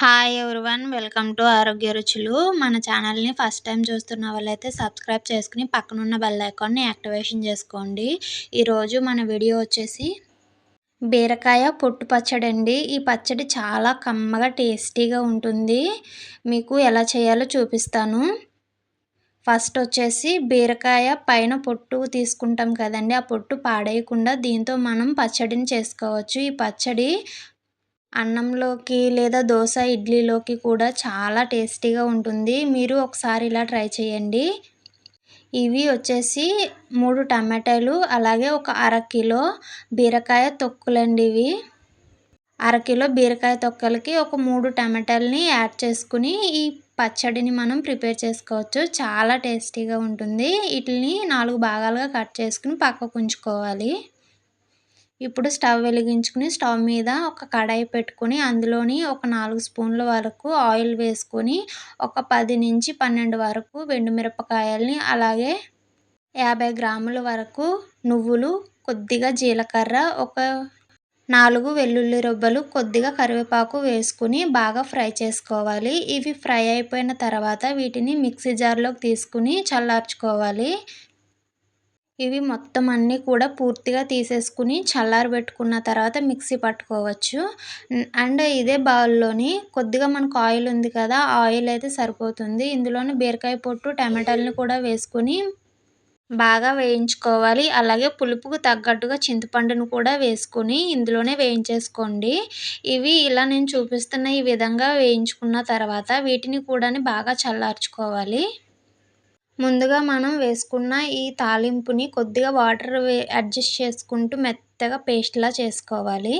Hi everyone welcome to ఆరోగ్య రుచులు మన ఛానల్ని ఫస్ట్ టైం చూస్తున్న వాళ్ళైతే సబ్స్క్రైబ్ చేసుకుని పక్కనున్న బెల్ ఐకాన్ని యాక్టివేషన్ చేసుకోండి. ఈరోజు మన వీడియో వచ్చేసి బీరకాయ పొట్టు పచ్చడి అండి. ఈ పచ్చడి చాలా కమ్మగా టేస్టీగా ఉంటుంది. మీకు ఎలా చేయాలో చూపిస్తాను. ఫస్ట్ వచ్చేసి బీరకాయ పైన పొట్టు తీసుకుంటాం కదండి. ఆ పొట్టు పాడేయకుండా దీంతో మనం పచ్చడిని చేసుకోవచ్చు. ఈ పచ్చడి అన్నంలోకి లేదా దోశ ఇడ్లీలోకి కూడా చాలా టేస్టీగా ఉంటుంది. మీరు ఒకసారి ఇలా ట్రై చేయండి. ఇవి వచ్చేసి మూడు టమాటాలు అలాగే ఒక అరకిలో బీరకాయ తొక్కులండి ఇవి. అరకిలో బీరకాయ తొక్కలకి ఒక మూడు టమాటాలని యాడ్ చేసుకుని ఈ పచ్చడిని మనం ప్రిపేర్ చేసుకోవచ్చు. చాలా టేస్టీగా ఉంటుంది. వీటిని నాలుగు భాగాలుగా కట్ చేసుకుని పక్కకు ఉంచుకోవాలి. ఇప్పుడు స్టవ్ వెలిగించుకుని స్టవ్ మీద ఒక కడాయి పెట్టుకుని అందులోని ఒక నాలుగు స్పూన్ల వరకు ఆయిల్ వేసుకొని ఒక పది నుంచి పన్నెండు వరకు మిరపకాయల్ని అలాగే యాభై గ్రాముల వరకు నువ్వులు కొద్దిగా జీలకర్ర ఒక నాలుగు వెల్లుల్లి రొబ్బలు కొద్దిగా కరివేపాకు వేసుకుని బాగా ఫ్రై చేసుకోవాలి. ఇవి ఫ్రై అయిపోయిన తర్వాత వీటిని మిక్సీ జార్లోకి తీసుకుని చల్లార్చుకోవాలి. ఇవి మొత్తం అన్నీ కూడా పూర్తిగా తీసేసుకుని చల్లారబెట్టుకున్న తర్వాత మిక్సీ పట్టుకోవచ్చు. అండ్ ఇదే బౌల్లోని కొద్దిగా మనకు ఆయిల్ ఉంది కదా ఆయిల్ అయితే సరిపోతుంది. ఇందులోని బీరకాయ పొట్టు టమాటాలని కూడా వేసుకొని బాగా వేయించుకోవాలి. అలాగే పులుపుకు తగ్గట్టుగా చింతపండును కూడా వేసుకొని ఇందులోనే వేయించేసుకోండి. ఇవి ఇలా నేను చూపిస్తున్న ఈ విధంగా వేయించుకున్న తర్వాత వీటిని కూడా బాగా చల్లార్చుకోవాలి. ముందుగా మనం వేసుకున్న ఈ తాలింపుని కొద్దిగా వాటర్ అడ్జస్ట్ చేసుకుంటూ మెత్తగా పేస్ట్లా చేసుకోవాలి.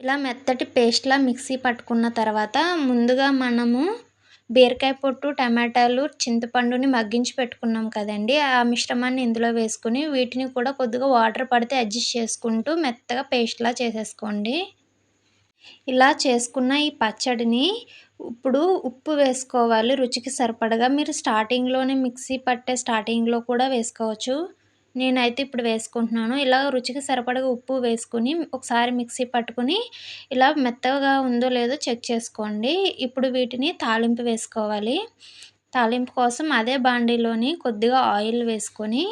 ఇలా మెత్తటి పేస్ట్లా మిక్సీ పట్టుకున్న తర్వాత ముందుగా మనము బీరకాయ పొట్టు టమాటాలు చింతపండుని మగ్గించి పెట్టుకున్నాం కదండి. ఆ మిశ్రమాన్ని ఇందులో వేసుకుని వీటిని కూడా కొద్దిగా వాటర్ పడితే అడ్జస్ట్ చేసుకుంటూ మెత్తగా పేస్ట్లా చేసేసుకోండి. ఇలా చేసుకున్న ఈ పచ్చడిని ఇప్పుడు ఉప్పు వేసుకోవాలి. రుచికి సరిపడగా మీరు స్టార్టింగ్లోనే మిక్సీ పట్టే స్టార్టింగ్లో కూడా వేసుకోవచ్చు. నేనైతే ఇప్పుడు వేసుకుంటున్నాను. ఇలా రుచికి సరిపడగా ఉప్పు వేసుకుని ఒకసారి మిక్సీ పట్టుకుని ఇలా మెత్తగా ఉందో లేదో చెక్ చేసుకోండి. ఇప్పుడు వీటిని తాలింపు వేసుకోవాలి. తాలింపు కోసం అదే బాండీలోని కొద్దిగా ఆయిల్ వేసుకొని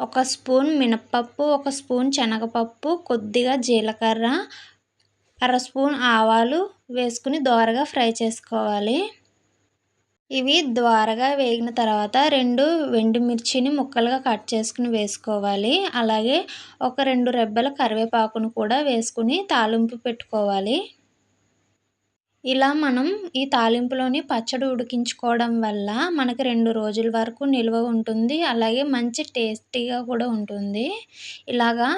ఒక స్పూన్ మినప్పప్పు ఒక స్పూన్ శనగపప్పు కొద్దిగా జీలకర్ర అర స్పూన్ ఆవాలు వేసుకుని దోరగా ఫ్రై చేసుకోవాలి. ఇవి ద్వారగా వేగిన తర్వాత రెండు వెండి మిర్చిని ముక్కలుగా కట్ చేసుకుని వేసుకోవాలి. అలాగే ఒక రెండు రెబ్బల కరివేపాకును కూడా వేసుకుని తాలింపు పెట్టుకోవాలి. ఇలా మనం ఈ తాలింపులోని పచ్చడి ఉడికించుకోవడం వల్ల మనకి రెండు రోజుల వరకు నిల్వ ఉంటుంది. అలాగే మంచి టేస్టీగా కూడా ఉంటుంది. ఇలాగా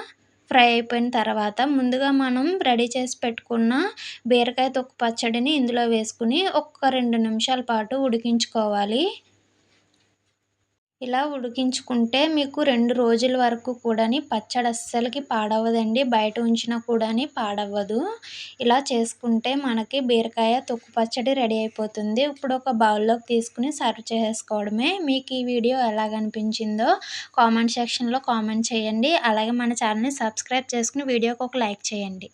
ఫ్రై అయిపోయిన తర్వాత ముందుగా మనం రెడీ చేసి పెట్టుకున్న బీరకాయ తొక్కు పచ్చడిని ఇందులో వేసుకుని ఒక్క రెండు నిమిషాల పాటు ఉడికించుకోవాలి. ఇలా ఉడికించుకుంటే మీకు రెండు రోజుల వరకు కూడా పచ్చడి అస్సలకి పాడవదండి. బయట ఉంచినా కూడా పాడవ్వదు. ఇలా చేసుకుంటే మనకి బీరకాయ తొక్కు పచ్చడి రెడీ అయిపోతుంది. ఇప్పుడు ఒక బౌల్లోకి తీసుకుని సర్వ్ చేసుకోవడమే. మీకు ఈ వీడియో ఎలాగనిపించిందో కామెంట్ సెక్షన్లో కామెంట్ చేయండి. అలాగే మన ఛానల్ని సబ్స్క్రైబ్ చేసుకుని వీడియోకి ఒక లైక్ చేయండి.